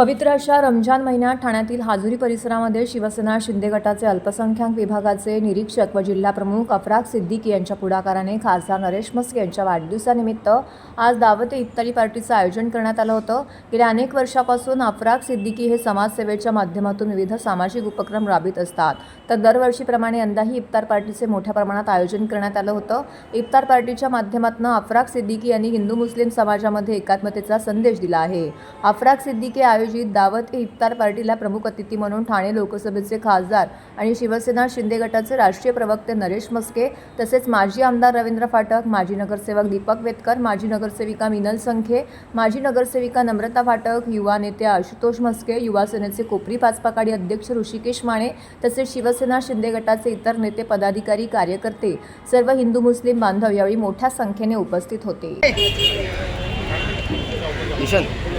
पवित्र अशा रमजान महिन्यात ठाण्यातील हाजुरी परिसरामध्ये शिवसेना शिंदे गटाचे अल्पसंख्याक विभागाचे निरीक्षक व जिल्हाप्रमुख अफराक सिद्दीकी यांच्या पुढाकाराने खासदार नरेश मस्के यांच्या वाढदिवसानिमित्त आज दावते इफ्तारी पार्टीचं आयोजन करण्यात आलं होतं. गेल्या अनेक वर्षापासून अफराक सिद्दीकी हे समाजसेवेच्या माध्यमातून विविध सामाजिक उपक्रम राबवित असतात. तर दरवर्षीप्रमाणे यंदाही इफ्तार पार्टीचे मोठ्या प्रमाणात आयोजन करण्यात आलं होतं. इफ्तार पार्टीच्या माध्यमातून अफराक सिद्दीकी यांनी हिंदू मुस्लिम समाजामध्ये एकात्मतेचा संदेश दिला आहे. अफराक सिद्दीकी आयोजित दावत ए इफ्तार पार्टीला प्रमुख अतिथी म्हणून ठाणे लोकसभेचे खासदार आणि शिवसेना शिंदे गटाचे राष्ट्रीय प्रवक्ते नरेश मस्के तसेच माजी आमदार रवींद्र फाटक माजी नगरसेवक दीपक वेतकर माजी नगरसेविका मिनल संखे माजी नगरसेविका नम्रता फाटक युवा नेते आशुतोष मस्के युवा सेनेचे कोपरी पाचपाकाडी अध्यक्ष ऋषिकेश माने तसेच शिवसेना शिंदे गटाचे इतर नेते पदाधिकारी कार्यकर्ते सर्व हिंदू मुस्लिम बांधव यावेळी मोठ्या संख्येने उपस्थित होते.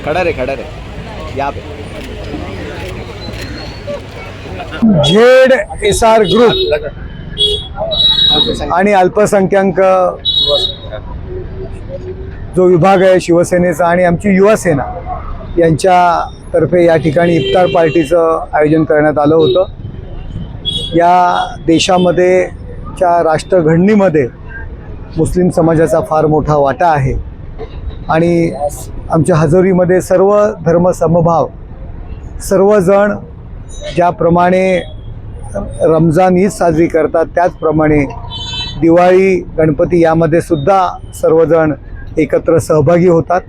खड़ा रे खड़ा रे. झेड एस आर ग्रुप आणि अल्पसंख्याक जो विभाग आहे शिवसेनेचा आणि आमची युवा सेना यांच्यातर्फे या ठिकाणी इफ्तार पार्टीचं आयोजन करण्यात आलं होतं. या देशामध्ये च्या राष्ट्रघडणीमध्ये मुस्लिम समाजाचा फार मोठा वाटा आहे. आणि आमच्या हजेरीमध्ये सर्व धर्मसमभाव सर्वजण ज्याप्रमाणे रमजान ईद साजरी करतात त्याचप्रमाणे दिवाळी गणपती यामध्ये सुद्धा सर्वजण एकत्र सहभागी होतात.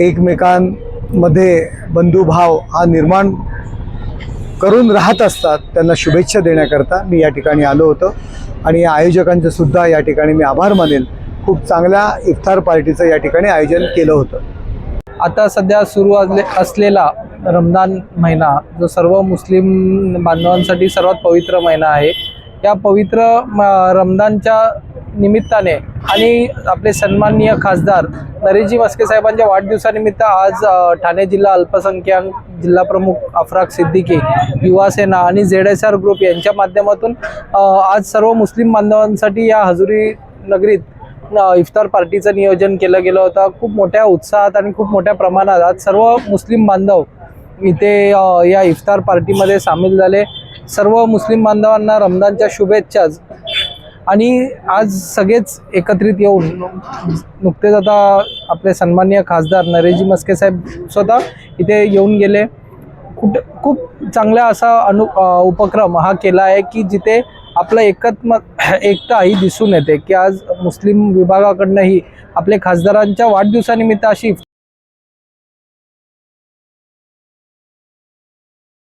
एकमेकांमध्ये बंधुभाव हा निर्माण करून राहत असतात त्यांना शुभेच्छा देण्याकरता मी या ठिकाणी आलो होतो. आणि या आयोजकांचे सुद्धा या ठिकाणी मी आभार मानेन. खूप चांगल्या इफ्तार पार्टीचं या ठिकाणी आयोजन केलं होतं. आता सध्या सुरू असले असलेला रमदान महिना जो सर्व मुस्लिम बांधवांसाठी सर्वात पवित्र महिना आहे या पवित्र म- रमदानच्या निमित्ताने आणि आपले सन्माननीय खासदार नरेशजी मस्के साहेबांच्या वाढदिवसानिमित्त आज ठाणे जिल्हा अल्पसंख्याक जिल्हा प्रमुख अफराक सिद्दीकी युवा सेना आणि झेड एस आर ग्रुप यांच्या माध्यमातून आज सर्व मुस्लिम बांधवांसाठी या हजुरी नगरीत इफ्तार पार्टीचं नियोजन केलं गेलं होतं. खूप मोठ्या उत्साहात आणि खूप मोठ्या प्रमाणात आज सर्व मुस्लिम बांधव इथे या इफ्तार पार्टीमध्ये सामील झाले. सर्व मुस्लिम बांधवांना रमदानच्या शुभेच्छाच आणि आज सगळेच एकत्रित येऊन नुकतेच आता आपले सन्माननीय खासदार नरेजी मस्के साहेब स्वतः इथे येऊन गेले. खूप खूप चांगला असा अनु उपक्रम हा केला आहे की जिथे आपलं एकात्मक एकता ही दिसून येते की आज मुस्लिम विभागाकडनंही आपले खासदारांच्या वाढदिवसानिमित्त अशी